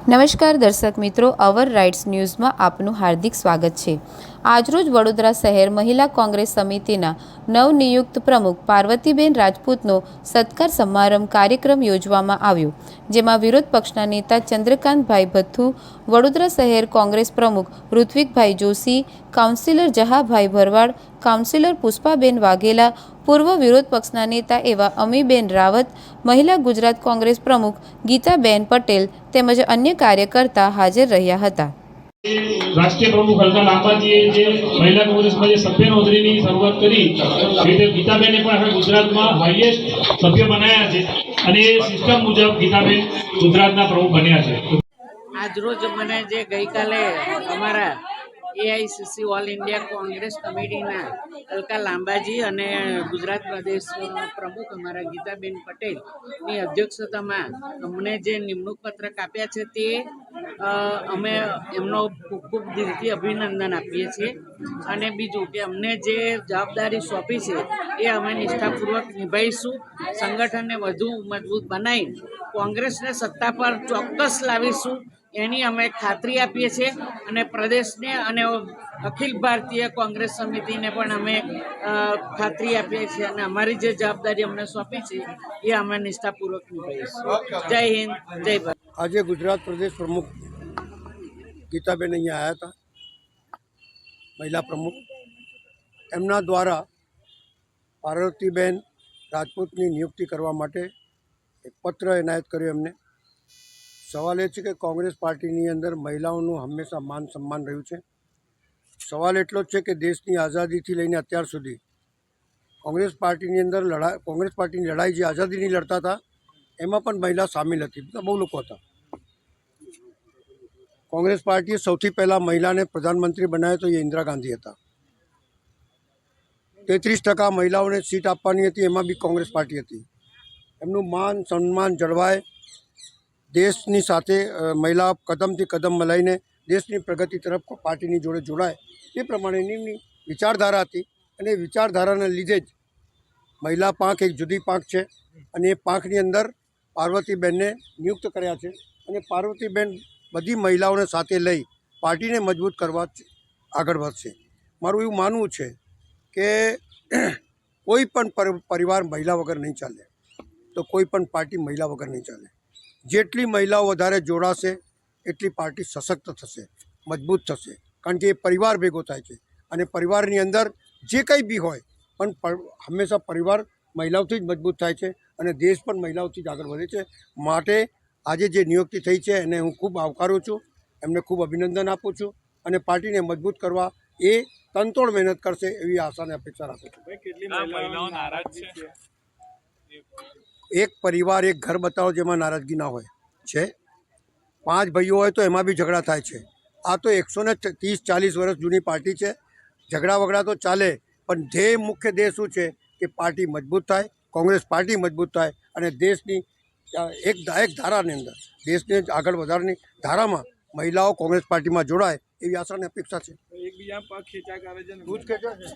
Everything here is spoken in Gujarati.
નમસ્કાર દર્શક મિત્રો અવર રાઇટ્સ ન્યૂઝમાં આપનું હાર્દિક સ્વાગત છે. આજરોજ વડોદરા શહેર મહિલા કોંગ્રેસ સમિતિના નવનિયુક્ત પ્રમુખ પાર્વતીબેન રાજપૂતનો સત્કાર સમારંભ કાર્યક્રમ યોજવામાં આવ્યો, જેમાં વિરોધ પક્ષના નેતા ચંદ્રકાંતભાઈ ભથ્થુ, વડોદરા શહેર કોંગ્રેસ પ્રમુખ ઋત્વિકભાઈ જોશી, કાઉન્સિલર જહાભાઈ ભરવાડ, કાઉન્સિલર પુષ્પાબેન વાઘેલા, પૂર્વ વિરોધ પક્ષના નેતા એવા અમીબેન રાવત, મહિલા ગુજરાત કોંગ્રેસ પ્રમુખ ગીતાબેન પટેલ તેમજ અન્ય કાર્યકર્તા હાજર રહ્યા હતા. રાષ્ટ્રીય પ્રમુખ હલકા લાંબાજીએ જે મહિલા કોંગ્રેસમાં જે સભ્ય નોંધણીની શરૂઆત કરી રીતે ગીતાબેને પણ આપણે ગુજરાતમાં હાઈએસ્ટ સભ્ય બનાવ્યા છે. અને એ સિસ્ટમ મુજબ ગીતાબેન ગુજરાતના પ્રમુખ બન્યા છે. આજરોજ મને જે ગઈકાલે અમારા એઆઈસીસી ઓલ ઇન્ડિયા કોંગ્રેસ કમિટીના અલકા લાંબાજી અને ગુજરાત પ્રદેશ પ્રમુખ અમારા ગીતાબેન પટેલની અધ્યક્ષતામાં અમને જે નિમણૂક પત્રક આપ્યા છે તે અમે એમનો ખૂબ ખૂબ દિલથી અભિનંદન આપીએ છીએ. અને બીજું કે અમને જે જવાબદારી સોંપી છે એ અમે નિષ્ઠાપૂર્વક નિભાવીશું. સંગઠનને વધુ મજબૂત બનાવી કોંગ્રેસને સત્તા પર ચોક્કસ લાવીશું. એની અમે ખાતરી આપીએ છીએ અને પ્રદેશને અને અખિલ ભારતીય કોંગ્રેસ સમિતિને પણ અમે ખાતરી આપીએ છીએ અને અમારી જે જવાબદારી અમને સોંપી છે, એ અમે નિષ્ઠાપૂર્વક નિભાવીશું. જય હિન્દ, જય ભારત. આજે ગુજરાત પ્રદેશ પ્રમુખ ગીતાબેન અહીંયા આવ્યા હતા, મહિલા પ્રમુખ. એમના દ્વારા પાર્વતીબેન રાજપૂતની નિયુક્તિ કરવા માટે એક પત્ર એનાયત કર્યો એમને. સવાલ એ છે કે કોંગ્રેસ પાર્ટીની અંદર મહિલાઓનું હંમેશા માન સન્માન રહ્યું છે. સવાલ એટલો જ છે કે દેશની આઝાદીથી લઈને અત્યાર સુધી કોંગ્રેસ પાર્ટીની અંદર લડાઈ, કોંગ્રેસ પાર્ટીની લડાઈ જે આઝાદીની લડતા હતા, એમાં પણ મહિલા સામેલ હતી. બધા બહુ લોકો હતા. કોંગ્રેસ પાર્ટીએ સૌથી પહેલાં મહિલાને પ્રધાનમંત્રી બનાવ્યો તો એ ઇન્દિરા ગાંધી હતા. તેત્રીસ ટકા મહિલાઓને સીટ આપવાની હતી, એમાં બી કોંગ્રેસ પાર્ટી હતી. એમનું માન સન્માન જળવાય દેશની સાથે મહિલા કદમથી કદમ મલાઈને દેશની પ્રગતિ તરફ પાર્ટીની જોડે જોડાય. એ પ્રમાણેની વિચારધારા હતી અને વિચારધારાને લીધે જ મહિલા પાંખ એક જુદી પાંખ છે અને એ પાંખની અંદર પાર્વતીબેનને નિયુક્ત કર્યા છે અને પાર્વતીબેન બધી મહિલાઓને સાથે લઈ પાર્ટીને મજબૂત કરવા આગળ વધશે. મારું એવું માનવું છે કે કોઈ પણ પર- પરિવાર મહિલા વગર નહીં ચાલે. તો કોઈ પણ પાર્ટી મહિલા વગર નહીં ચાલે. જેટલી મહિલાઓ વધારે જોડાશે, એટલી પાર્ટી સશક્ત થશે, મજબૂત થશે. કારણ કે એ પરિવાર ભેગો થાય છે અને પરિવારની અંદર જે કંઈ બી હોય, પણ હંમેશા પરિવાર મહિલાઓથી જ મજબૂત થાય છે અને દેશ પણ મહિલાઓથી જ આગળ વધે છે. માટે આજે જે નિયુક્તિ થઈ છે, એને હું ખૂબ આવકારું છું, એમને ખૂબ અભિનંદન આપું છું અને પાર્ટીને મજબૂત કરવા એ તનતોડ મહેનત કરશે એવી આશાને અપેક્ષા રાખું છું? એક પરિવાર એક ઘર બતાવો જેમાં નારાજગી ના હોય. છે? પાંચ ભાઈઓ હોય તો એમાં બી ઝઘડા થાય છે. આ તો એકસો ને ત્રીસ ચાલીસ વર્ષ જૂની પાર્ટી છે. ઝઘડા વગડા તો ચાલે પણ ધ્યેય મુખ્ય ધ્યેય શું છે? કે પાર્ટી મજબૂત થાય કોંગ્રેસ પાર્ટી મજબૂત થાય અને દેશની એક એક ધારાની અંદર દેશને આગળ વધારવાની ધારામાં મહિલાઓ કોંગ્રેસ પાર્ટીમાં જોડાય એવી આશાની અપેક્ષા છે. એકબીજા છે.